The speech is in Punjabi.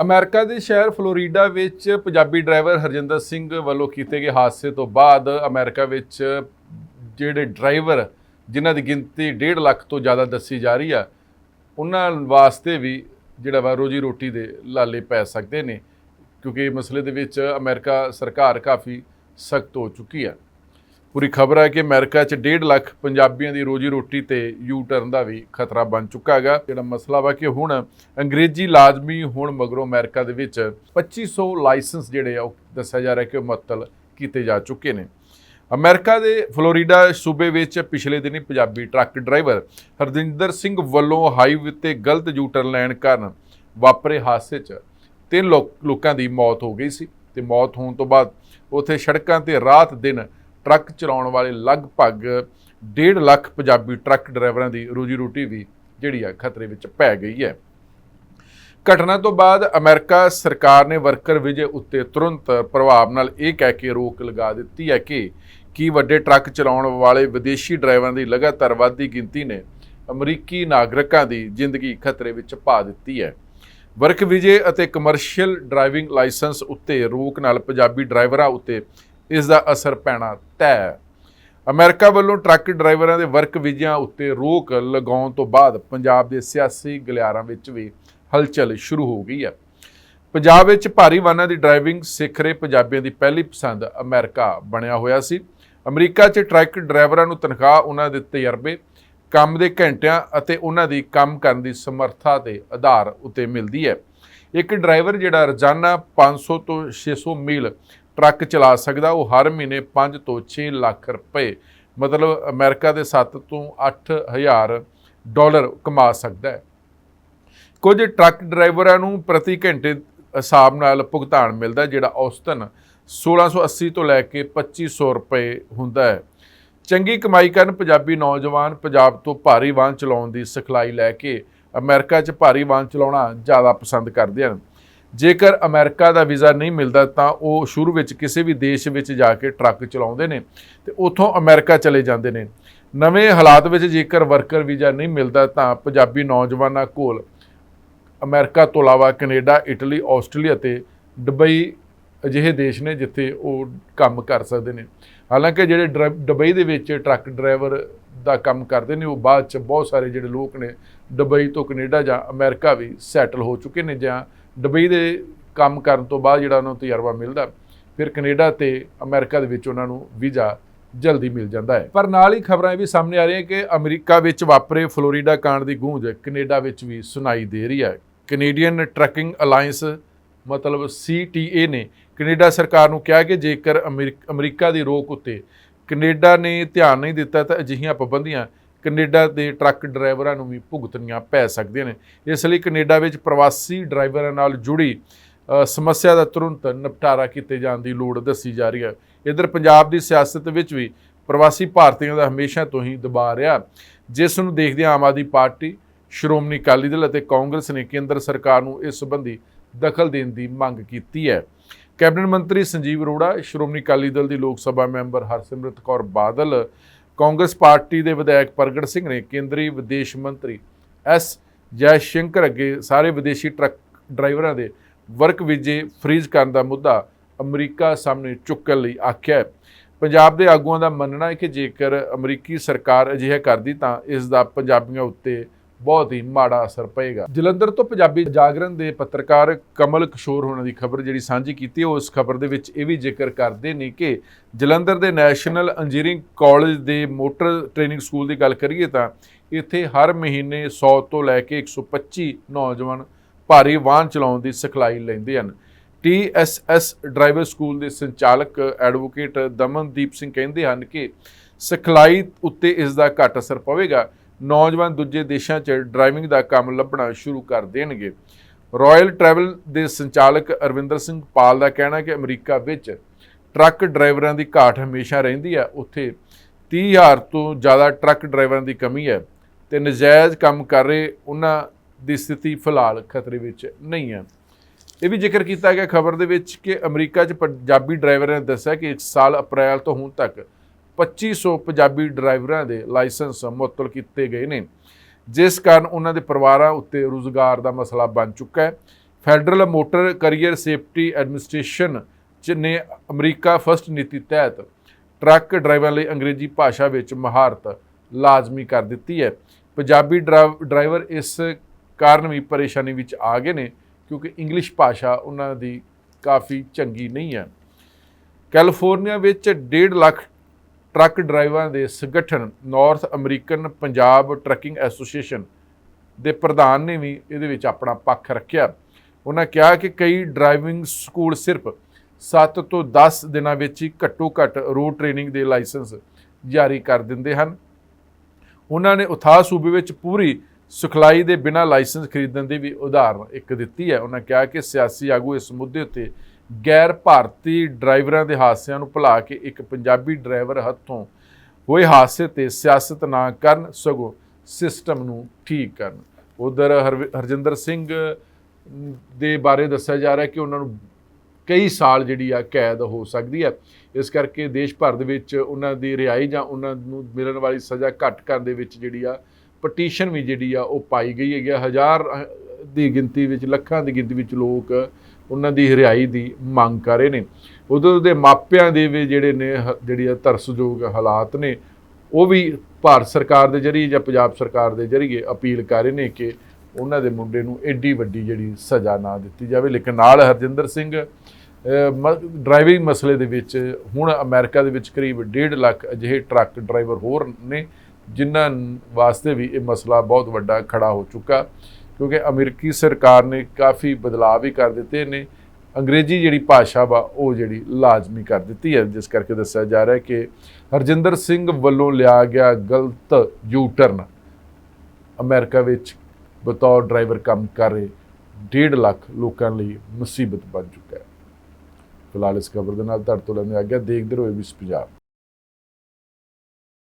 ਅਮਰੀਕਾ ਦੇ ਸ਼ਹਿਰ ਫਲੋਰੀਡਾ ਵਿੱਚ ਪੰਜਾਬੀ ਡਰਾਈਵਰ ਹਰਜਿੰਦਰ ਸਿੰਘ ਵੱਲੋਂ ਕੀਤੇ ਗਏ ਹਾਦਸੇ ਤੋਂ ਬਾਅਦ ਅਮਰੀਕਾ ਵਿੱਚ ਜਿਹੜੇ ਡਰਾਈਵਰ ਜਿਨ੍ਹਾਂ ਦੀ ਗਿਣਤੀ 1.5 ਲੱਖ ਤੋਂ ਜ਼ਿਆਦਾ ਦੱਸੀ ਜਾ ਰਹੀ ਆ, ਉਹਨਾਂ ਵਾਸਤੇ ਵੀ ਜਿਹੜਾ ਵਾ ਰੋਜੀ ਰੋਟੀ ਦੇ ਲਾਲੇ ਪੈ ਸਕਦੇ ਨੇ, ਕਿਉਂਕਿ ਇਹ ਮਸਲੇ ਦੇ ਵਿੱਚ ਅਮਰੀਕਾ ਸਰਕਾਰ ਕਾਫੀ ਸਖਤ ਹੋ ਚੁੱਕੀ ਆ। ਪੂਰੀ ਖਬਰ ਹੈ ਕਿ ਅਮਰੀਕਾ 'ਚ 1.5 ਲੱਖ ਪੰਜਾਬੀਆਂ ਦੀ ਰੋਜੀ ਰੋਟੀ ਤੇ ਯੂ ਟਰਨ ਦਾ ਵੀ ਖਤਰਾ ਬਣ ਚੁੱਕਾ ਹੈਗਾ। ਜਿਹੜਾ ਮਸਲਾ ਵਾ ਕਿ ਹੁਣ ਅੰਗਰੇਜ਼ੀ ਲਾਜ਼ਮੀ ਹੋਣ ਮਗਰੋਂ ਅਮਰੀਕਾ ਦੇ ਵਿੱਚ 2500 ਲਾਇਸੈਂਸ ਜਿਹੜੇ ਆ, ਉਹ ਦੱਸਿਆ ਜਾ ਰਿਹਾ ਕਿ ਉਹ ਮੁਅੱਤਲ ਕੀਤੇ ਜਾ ਚੁੱਕੇ ਨੇ। ਅਮਰੀਕਾ ਦੇ ਫਲੋਰੀਡਾ ਸੂਬੇ ਵਿੱਚ ਪਿਛਲੇ ਦਿਨੀ ਪੰਜਾਬੀ ਟਰੱਕ ਡਰਾਈਵਰ ਹਰਜਿੰਦਰ ਸਿੰਘ ਵੱਲੋਂ ਹਾਈਵੇ ਤੇ ਗਲਤ ਯੂ ਟਰਨ ਲੈਣ ਕਾਰਨ ਵਾਪਰੇ ਹਾਦਸੇ 'ਚ ਤਿੰਨ ਲੋਕਾਂ ਦੀ ਮੌਤ ਹੋ ਗਈ ਸੀ ਤੇ ਮੌਤ ਹੋਣ ਤੋਂ ਬਾਅਦ ਉੱਥੇ ਸੜਕਾਂ ਤੇ ਰਾਤ ਦਿਨ ਟਰੱਕ ਚਲਾਉਣ ਵਾਲੇ ਲਗਭਗ 1.5 ਲੱਖ ਪੰਜਾਬੀ ਟਰੱਕ ਡਰਾਈਵਰਾਂ ਦੀ ਰੋਜੀ ਰੋਟੀ ਵੀ ਜਿਹੜੀ ਆ ਖਤਰੇ ਵਿੱਚ ਪੈ ਗਈ ਹੈ। ਘਟਨਾ ਤੋਂ ਬਾਅਦ ਅਮਰੀਕਾ ਸਰਕਾਰ ਨੇ ਵਰਕਰ ਵਿਜੇ ਉੱਤੇ ਤੁਰੰਤ ਪ੍ਰਭਾਵ ਨਾਲ ਇਹ ਕਹਿ ਕੇ ਰੋਕ ਲਗਾ ਦਿੱਤੀ ਹੈ ਕਿ ਕੀ ਵੱਡੇ ਟਰੱਕ ਚਲਾਉਣ ਵਾਲੇ ਵਿਦੇਸ਼ੀ ਡਰਾਈਵਰਾਂ ਦੀ ਲਗਾਤਾਰ ਵਧਦੀ ਗਿਣਤੀ ਨੇ ਅਮਰੀਕੀ ਨਾਗਰਿਕਾਂ ਦੀ ਜ਼ਿੰਦਗੀ ਖਤਰੇ ਵਿੱਚ ਪਾ ਦਿੱਤੀ ਹੈ। ਵਰਕ ਵਿਜੇ ਅਤੇ ਕਮਰਸ਼ੀਅਲ ਡਰਾਈਵਿੰਗ ਲਾਇਸੈਂਸ ਉੱਤੇ ਰੋਕ ਨਾਲ ਪੰਜਾਬੀ ਡਰਾਈਵਰਾਂ ਉੱਤੇ ਇਸ ਦਾ ਅਸਰ ਪੈਣਾ ਤੈਅ ਹੈ ਅਮਰੀਕਾ ਵੱਲੋਂ ਟਰੱਕ ਡਰਾਈਵਰਾਂ ਦੇ ਵਰਕ ਵੀਜ਼ਿਆਂ ਉੱਤੇ ਰੋਕ ਲਗਾਉਣ ਤੋਂ ਬਾਅਦ ਪੰਜਾਬ ਦੇ ਸਿਆਸੀ ਗਲਿਆਰਾਂ ਵਿੱਚ ਵੀ ਹਲਚਲ ਸ਼ੁਰੂ ਹੋ ਗਈ ਹੈ। ਪੰਜਾਬ ਵਿੱਚ ਭਾਰੀ ਵਾਹਨਾਂ ਦੀ ਡਰਾਈਵਿੰਗ ਸਿੱਖ ਰਹੇ ਪੰਜਾਬੀਆਂ ਦੀ ਪਹਿਲੀ ਪਸੰਦ ਅਮਰੀਕਾ ਬਣਿਆ ਹੋਇਆ ਸੀ। ਅਮਰੀਕਾ 'ਚ ਟਰੱਕ ਡਰਾਈਵਰਾਂ ਨੂੰ ਤਨਖਾਹ ਉਹਨਾਂ ਦੇ ਤਜਰਬੇ, ਕੰਮ ਦੇ ਘੰਟਿਆਂ ਅਤੇ ਉਹਨਾਂ ਦੀ ਕੰਮ ਕਰਨ ਦੀ ਸਮਰੱਥਾ ਦੇ ਆਧਾਰ ਉੱਤੇ ਮਿਲਦੀ ਹੈ। ਇੱਕ ਡਰਾਈਵਰ ਜਿਹੜਾ ਰੋਜ਼ਾਨਾ 500 ਤੋਂ 600 ਮੀਲ ਟਰੱਕ ਚਲਾ ਸਕਦਾ, ਉਹ ਹਰ ਮਹੀਨੇ 5 ਤੋਂ 6 ਲੱਖ ਰੁਪਏ, ਮਤਲਬ ਅਮਰੀਕਾ ਦੇ 7 ਤੋਂ 8000 ਡਾਲਰ ਕਮਾ ਸਕਦਾ ਹੈ। ਕੁਝ ਟਰੱਕ ਡਰਾਈਵਰਾਂ ਨੂੰ ਪ੍ਰਤੀ ਘੰਟੇ ਹਿਸਾਬ ਨਾਲ ਭੁਗਤਾਨ ਮਿਲਦਾ, ਜਿਹੜਾ ਔਸਤਨ 1680 ਤੋਂ ਲੈ ਕੇ 2500 ਰੁਪਏ ਹੁੰਦਾ ਹੈ। ਚੰਗੀ ਕਮਾਈ ਕਰਨ ਪੰਜਾਬੀ ਨੌਜਵਾਨ ਪੰਜਾਬ ਤੋਂ ਭਾਰੀ ਵਾਹਨ ਚਲਾਉਣ ਦੀ ਸਿਖਲਾਈ ਲੈ ਕੇ ਅਮਰੀਕਾ 'ਚ ਭਾਰੀ ਵਾਹਨ ਚਲਾਉਣਾ ਜ਼ਿਆਦਾ ਪਸੰਦ ਕਰਦੇ ਹਨ। ਜੇਕਰ ਅਮਰੀਕਾ ਦਾ ਵੀਜ਼ਾ ਨਹੀਂ ਮਿਲਦਾ ਤਾਂ ਉਹ ਸ਼ੁਰੂ ਵਿੱਚ ਕਿਸੇ ਵੀ ਦੇਸ਼ ਵਿੱਚ ਜਾ ਕੇ ਟਰੱਕ ਚਲਾਉਂਦੇ ਨੇ ਤੇ ਉੱਥੋਂ ਅਮਰੀਕਾ ਚਲੇ ਜਾਂਦੇ ਨੇ। ਨਵੇਂ ਹਾਲਾਤ ਵਿੱਚ ਜੇਕਰ ਵਰਕਰ ਵੀਜ਼ਾ ਨਹੀਂ ਮਿਲਦਾ ਤਾਂ ਪੰਜਾਬੀ ਨੌਜਵਾਨਾਂ ਕੋਲ ਅਮਰੀਕਾ ਤੋਂ ਇਲਾਵਾ ਕੈਨੇਡਾ, ਇਟਲੀ, ਆਸਟ੍ਰੇਲੀਆ ਤੇ ਦੁਬਈ ਅਜਿਹੇ ਦੇਸ਼ ਨੇ ਜਿੱਥੇ ਉਹ ਕੰਮ ਕਰ ਸਕਦੇ ਨੇ। ਹਾਲਾਂਕਿ ਜਿਹੜੇ ਡਰਾ- ਦੁਬਈ ਦੇ ਵਿੱਚ ਟਰੱਕ ਡਰਾਈਵਰ ਦਾ ਕੰਮ ਕਰਦੇ ਨੇ, ਉਹ ਬਾਅਦ ਚ ਬਹੁਤ ਸਾਰੇ ਜਿਹੜੇ ਲੋਕ ਨੇ ਦੁਬਈ ਤੋਂ ਕੈਨੇਡਾ ਜਾਂ ਅਮਰੀਕਾ ਵੀ ਸੈਟਲ ਹੋ ਚੁੱਕੇ ਨੇ ਜਾਂ ਦੁਬਈ ਦੇ ਕੰਮ ਕਰਨ ਤੋਂ ਬਾਅਦ ਜਿਹੜਾ ਉਹਨਾਂ ਨੂੰ ਤਜਰਬਾ ਮਿਲਦਾ, ਫਿਰ ਕੈਨੇਡਾ ਤੇ ਅਮਰੀਕਾ ਦੇ ਵਿੱਚ ਉਹਨਾਂ ਨੂੰ ਵੀਜ਼ਾ ਜਲਦੀ ਮਿਲ ਜਾਂਦਾ ਹੈ। ਪਰ ਨਾਲ ਹੀ ਖਬਰਾਂ ਇਹ ਵੀ ਸਾਹਮਣੇ ਆ ਰਹੀਆਂ ਕਿ ਅਮਰੀਕਾ ਵਿੱਚ ਵਾਪਰੇ ਫਲੋਰੀਡਾ ਕਾਂਡ ਦੀ ਗੂੰਜ ਕੈਨੇਡਾ ਵਿੱਚ ਵੀ ਸੁਣਾਈ ਦੇ ਰਹੀ ਹੈ। ਕੈਨੇਡੀਅਨ ਟਰੱਕਿੰਗ ਅਲਾਈਅੰਸ ਮਤਲਬ ਸੀਟੀਏ ਨੇ ਕੈਨੇਡਾ ਸਰਕਾਰ ਨੂੰ ਕਿਹਾ ਕਿ ਜੇਕਰ ਅਮਰੀਕ- ਅਮਰੀਕਾ ਦੀ ਰੋਕ ਉੱਤੇ ਕੈਨੇਡਾ ਨੇ ਧਿਆਨ ਨਹੀਂ ਦਿੱਤਾ ਤਾਂ ਅਜਿਹੀਆਂ ਪਾਬੰਦੀਆਂ ਕੈਨੇਡਾ ਦੇ ਟਰੱਕ ਡਰਾਈਵਰਾਂ ਨੂੰ ਵੀ ਭੁਗਤਣੀਆਂ ਪੈ ਸਕਦੀਆਂ ਨੇ। ਇਸ ਲਈ ਕੈਨੇਡਾ ਵਿੱਚ ਪ੍ਰਵਾਸੀ ਡਰਾਈਵਰਾਂ ਨਾਲ ਜੁੜੀ ਸਮੱਸਿਆ ਦਾ ਤੁਰੰਤ ਨਿਪਟਾਰਾ ਕੀਤੇ ਜਾਣ ਦੀ ਲੋੜ ਦੱਸੀ ਜਾ ਰਹੀ ਹੈ। ਇਧਰ ਪੰਜਾਬ ਦੀ ਸਿਆਸਤ ਵਿੱਚ ਵੀ ਪ੍ਰਵਾਸੀ ਭਾਰਤੀਆਂ ਦਾ ਹਮੇਸ਼ਾ ਤੋਂ ਹੀ ਦਬਾਅ ਰਿਹਾ। ਜਿਸ ਨੂੰ ਦੇਖਦਿਆਂ ਆਮ ਆਦਮੀ ਪਾਰਟੀ, ਸ਼੍ਰੋਮਣੀ ਅਕਾਲੀ ਦਲ ਅਤੇ ਕਾਂਗਰਸ ਨੇ ਕੇਂਦਰ ਸਰਕਾਰ ਨੂੰ ਇਸ ਸੰਬੰਧੀ ਦਖਲ ਦੇਣ ਦੀ ਮੰਗ ਕੀਤੀ ਹੈ। ਕੈਬਨਿਟ ਮੰਤਰੀ ਸੰਜੀਵ ਅਰੋੜਾ, ਸ਼੍ਰੋਮਣੀ ਅਕਾਲੀ ਦਲ ਦੀ Lok Sabha member Harsimrat Kaur Badal Congress party ਦੇ ਵਿਧਾਇਕ ਪ੍ਰਗਟ ਸਿੰਘ ਨੇ ਕੇਂਦਰੀ ਵਿਦੇਸ਼ ਮੰਤਰੀ ਐਸ ਜੈ ਸ਼ੰਕਰ ਅੱਗੇ ਸਾਰੇ ਵਿਦੇਸ਼ੀ ਟਰੱਕ ਡਰਾਈਵਰਾਂ ਦੇ ਵਰਕ ਵੀਜ਼ੇ ਫ੍ਰੀਜ਼ ਕਰਨ ਦਾ ਮੁੱਦਾ ਅਮਰੀਕਾ ਸਾਹਮਣੇ ਚੁੱਕਣ ਲਈ ਆਖਿਆ ਪੰਜਾਬ ਦੇ ਆਗੂਆਂ ਦਾ ਮੰਨਣਾ ਹੈ ਕਿ ਜੇਕਰ ਅਮਰੀਕੀ ਸਰਕਾਰ ਅਜਿਹਾ ਕਰਦੀ ਤਾਂ ਇਸ ਦਾ ਪੰਜਾਬੀਆਂ ਉੱਤੇ ਬਹੁਤ ਹੀ ਮਾੜਾ ਅਸਰ ਪਏਗਾ। ਜਲੰਧਰ ਤੋਂ ਪੰਜਾਬੀ ਜਾਗਰਣ ਦੇ ਪੱਤਰਕਾਰ ਕਮਲ ਕਿਸ਼ੋਰ ਹੋਣਾ ਦੀ ਖਬਰ ਜਿਹੜੀ ਸਾਂਝੀ ਕੀਤੀ ਉਹ ਉਸ ਖਬਰ ਦੇ ਵਿੱਚ ਇਹ ਵੀ ਜ਼ਿਕਰ ਕਰਦੇ ਨੇ ਕਿ ਜਲੰਧਰ ਦੇ ਨੈਸ਼ਨਲ ਇੰਜੀਨੀਅਰਿੰਗ ਕਾਲਜ ਦੇ ਮੋਟਰ ਟ੍ਰੇਨਿੰਗ ਸਕੂਲ ਦੀ ਗੱਲ ਕਰੀਏ ਤਾਂ ਇੱਥੇ ਹਰ ਮਹੀਨੇ 100 ਤੋਂ ਲੈ ਕੇ 125 ਨੌਜਵਾਨ ਭਾਰੀ ਵਾਹਨ ਚਲਾਉਣ ਦੀ ਸਿਖਲਾਈ ਲੈਂਦੇ ਹਨ। ਟੀਐਸਐਸ ਡਰਾਈਵਰ ਸਕੂਲ ਦੇ ਸੰਚਾਲਕ ਐਡਵੋਕੇਟ ਦਮਨਦੀਪ ਸਿੰਘ ਕਹਿੰਦੇ ਹਨ ਕਿ ਸਿਖਲਾਈ ਉੱਤੇ ਇਸ ਦਾ ਘੱਟ ਅਸਰ ਪਵੇਗਾ। ਨੌਜਵਾਨ ਦੂਜੇ ਦੇਸ਼ਾਂ 'ਚ ਡਰਾਈਵਿੰਗ ਦਾ ਕੰਮ ਲੱਭਣਾ ਸ਼ੁਰੂ ਕਰ ਦੇਣਗੇ। ਰਾਇਲ ਟਰੈਵਲ ਦੇ ਸੰਚਾਲਕ ਅਰਵਿੰਦਰ ਸਿੰਘ ਪਾਲ ਦਾ ਕਹਿਣਾ ਹੈ ਕਿ ਅਮਰੀਕਾ ਵਿੱਚ ਟਰੱਕ ਡਰਾਈਵਰਾਂ ਦੀ ਘਾਟ ਹਮੇਸ਼ਾ ਰਹਿੰਦੀ ਹੈ। ਉੱਥੇ 30000 ਤੋਂ ਜ਼ਿਆਦਾ ਟਰੱਕ ਡਰਾਈਵਰਾਂ ਦੀ ਕਮੀ ਹੈ ਤੇ ਨਜਾਇਜ਼ ਕੰਮ ਕਰ ਰਹੇ ਉਹਨਾਂ ਦੀ ਸਥਿਤੀ ਫਿਲਹਾਲ ਖਤਰੇ ਵਿੱਚ ਨਹੀਂ ਹੈ। ਇਹ ਵੀ ਜ਼ਿਕਰ ਕੀਤਾ ਗਿਆ ਖਬਰ ਦੇ ਵਿੱਚ ਕਿ ਅਮਰੀਕਾ 'ਚ ਪੰਜਾਬੀ ਡਰਾਈਵਰਾਂ ਨੇ ਦੱਸਿਆ ਕਿ ਇਸ ਸਾਲ ਅਪ੍ਰੈਲ ਤੋਂ ਹੁਣ ਤੱਕ 2500 ਪੰਜਾਬੀ ਡਰਾਈਵਰਾਂ ਦੇ ਲਾਇਸੈਂਸ ਮੁਅੱਤਲ ਕੀਤੇ ਗਏ ਨੇ, ਜਿਸ ਕਾਰਨ ਉਹਨਾਂ ਦੇ ਪਰਿਵਾਰਾਂ ਉੱਤੇ ਰੁਜ਼ਗਾਰ ਦਾ ਮਸਲਾ ਬਣ ਚੁੱਕਾ ਹੈ। Federal Motor Carrier Safety Administration ਚ ਨੇ ਅਮਰੀਕਾ ਫਸਟ ਨੀਤੀ ਤਹਿਤ ਟਰੱਕ ਡਰਾਈਵਰਾਂ ਲਈ ਅੰਗਰੇਜ਼ੀ ਭਾਸ਼ਾ ਵਿੱਚ ਮਹਾਰਤ ਲਾਜ਼ਮੀ ਕਰ ਦਿੱਤੀ ਹੈ। ਪੰਜਾਬੀ ਡਰਾ- ਡਰਾਈਵਰ ਇਸ ਕਾਰਨ ਵੀ ਪਰੇਸ਼ਾਨੀ ਵਿੱਚ ਆ ਗਏ ਨੇ, ਕਿਉਂਕਿ ਇੰਗਲਿਸ਼ ਭਾਸ਼ਾ ਉਹਨਾਂ ਦੀ ਕਾਫੀ ਚੰਗੀ ਨਹੀਂ ਹੈ। ਕੈਲੀਫੋਰਨੀਆ ਵਿੱਚ 1.5 ਲੱਖ ਟਰੱਕ ਡਰਾਈਵਰਾਂ ਦੇ ਸੰਗਠਨ North American Punjab Trucking Association ਦੇ ਪ੍ਰਧਾਨ ਨੇ ਵੀ ਇਹਦੇ ਵਿੱਚ ਆਪਣਾ ਪੱਖ ਰੱਖਿਆ। ਉਹਨਾਂ ਕਿਹਾ ਕਿ ਕਈ ਡਰਾਈਵਿੰਗ ਸਕੂਲ ਸਿਰਫ 7 ਤੋਂ 10 ਦਿਨਾਂ ਵਿੱਚ ਹੀ ਘੱਟੋ ਘੱਟ ਰੋਡ ਟ੍ਰੇਨਿੰਗ ਦੇ ਲਾਇਸੈਂਸ ਜਾਰੀ ਕਰ ਦਿੰਦੇ ਹਨ। ਉਹਨਾਂ ਨੇ ਉਥਾਹ ਸੂਬੇ ਵਿੱਚ ਪੂਰੀ ਸਿਖਲਾਈ ਦੇ ਬਿਨਾਂ ਲਾਇਸੈਂਸ ਖਰੀਦਣ ਦੀ ਵੀ ਉਦਾਹਰਨ ਇੱਕ ਦਿੱਤੀ ਹੈ। ਉਹਨਾਂ ਕਿਹਾ ਕਿ ਸਿਆਸੀ ਆਗੂ ਇਸ ਮੁੱਦੇ ਉੱਤੇ ਗੈਰ ਭਾਰਤੀ ਡਰਾਈਵਰਾਂ ਦੇ ਹਾਦਸਿਆਂ ਨੂੰ ਭੁਲਾ ਕੇ ਇੱਕ ਪੰਜਾਬੀ ਡਰਾਈਵਰ ਹੱਥੋਂ ਹੋਏ ਹਾਦਸੇ ਤੇ ਸਿਆਸਤ ਨਾ ਕਰਨ, ਸਗੋਂ ਸਿਸਟਮ ਨੂੰ ਠੀਕ ਕਰਨ ਉਧਰ ਹਰਜਿੰਦਰ ਸਿੰਘ ਦੇ ਬਾਰੇ ਦੱਸਿਆ ਜਾ ਰਿਹਾ ਕਿ ਉਹਨਾਂ ਨੂੰ ਕਈ ਸਾਲ ਜਿਹੜੀ ਆ ਕੈਦ ਹੋ ਸਕਦੀ ਹੈ ਇਸ ਕਰਕੇ ਦੇਸ਼ ਭਰ ਦੇ ਵਿੱਚ ਉਹਨਾਂ ਦੀ ਰਿਹਾਈ ਜਾਂ ਉਹਨਾਂ ਨੂੰ ਮਿਲਣ ਵਾਲੀ ਸਜ਼ਾ ਘੱਟ ਕਰਨ ਦੇ ਵਿੱਚ ਜਿਹੜੀ ਆ, ਪਟੀਸ਼ਨ ਵੀ ਜਿਹੜੀ ਆ ਉਹ ਪਾਈ ਗਈ ਹੈਗੀ ਆ। ਹਜ਼ਾਰ ਦੀ ਗਿਣਤੀ ਵਿੱਚ, ਲੱਖਾਂ ਦੀ ਗਿਣਤੀ ਵਿੱਚ ਲੋਕ ਉਹਨਾਂ ਦੀ ਰਿਹਾਈ ਦੀ ਮੰਗ ਕਰ ਰਹੇ ਨੇ। ਉਦੋਂ ਦੇ ਮਾਪਿਆਂ ਦੇ ਵੀ ਜਿਹੜੇ ਨੇ, ਹ- ਜਿਹੜੀ ਆ ਤਰਸਯੋਗ ਹਾਲਾਤ ਨੇ, ਉਹ ਵੀ ਭਾਰਤ ਸਰਕਾਰ ਦੇ ਜਰੀਏ ਜਾਂ ਪੰਜਾਬ ਸਰਕਾਰ ਦੇ ਜਰੀਏ ਅਪੀਲ ਕਰ ਰਹੇ ਨੇ ਕਿ ਉਹਨਾਂ ਦੇ ਮੁੰਡੇ ਨੂੰ ਐਡੀ ਵੱਡੀ ਜਿਹੜੀ ਸਜ਼ਾ ਨਾ ਦਿੱਤੀ ਜਾਵੇ। ਲੇਕਿਨ ਨਾਲ ਹਰਜਿੰਦਰ ਸਿੰਘ ਮ- ਡਰਾਈਵਿੰਗ ਮਸਲੇ ਦੇ ਵਿੱਚ ਹੁਣ ਅਮਰੀਕਾ ਦੇ ਵਿੱਚ ਕਰੀਬ 1.5 ਲੱਖ ਅਜਿਹੇ ਟਰੱਕ ਡਰਾਈਵਰ ਹੋਰ ਨੇ, ਜਿਨ੍ਹਾਂ ਵਾਸਤੇ ਵੀ ਇਹ ਮਸਲਾ ਬਹੁਤ ਵੱਡਾ ਖੜਾ ਹੋ ਚੁੱਕਾ। ਕਿਉਂਕਿ ਅਮਰੀਕੀ ਸਰਕਾਰ ਨੇ ਕਾਫੀ ਬਦਲਾਅ ਵੀ ਕਰ ਦਿੱਤੇ ਨੇ। ਅੰਗਰੇਜ਼ੀ ਜਿਹੜੀ ਭਾਸ਼ਾ ਵਾ, ਉਹ ਜਿਹੜੀ ਲਾਜ਼ਮੀ ਕਰ ਦਿੱਤੀ ਹੈ। ਜਿਸ ਕਰਕੇ ਦੱਸਿਆ ਜਾ ਰਿਹਾ ਹੈ ਕਿ ਹਰਜਿੰਦਰ ਸਿੰਘ ਵੱਲੋਂ ਲਿਆ ਗਿਆ ਗਲਤ ਯੂ ਟਰਨ ਅਮਰੀਕਾ ਵਿੱਚ ਬਤੌਰ ਡਰਾਈਵਰ ਕੰਮ ਕਰ ਰਹੇ 1.5 ਲੱਖ ਲੋਕਾਂ ਲਈ ਮੁਸੀਬਤ ਬਣ ਚੁੱਕਾ ਹੈ। ਫਿਲਹਾਲ ਇਸ ਖਬਰ ਦੇ ਨਾਲ ਧੜ ਤੋਂ ਲੈਂਦੇ ਆ ਗਿਆ ਦੇਖਦੇ ਰਹੋ ਵੀ ਪੰਜਾਬ।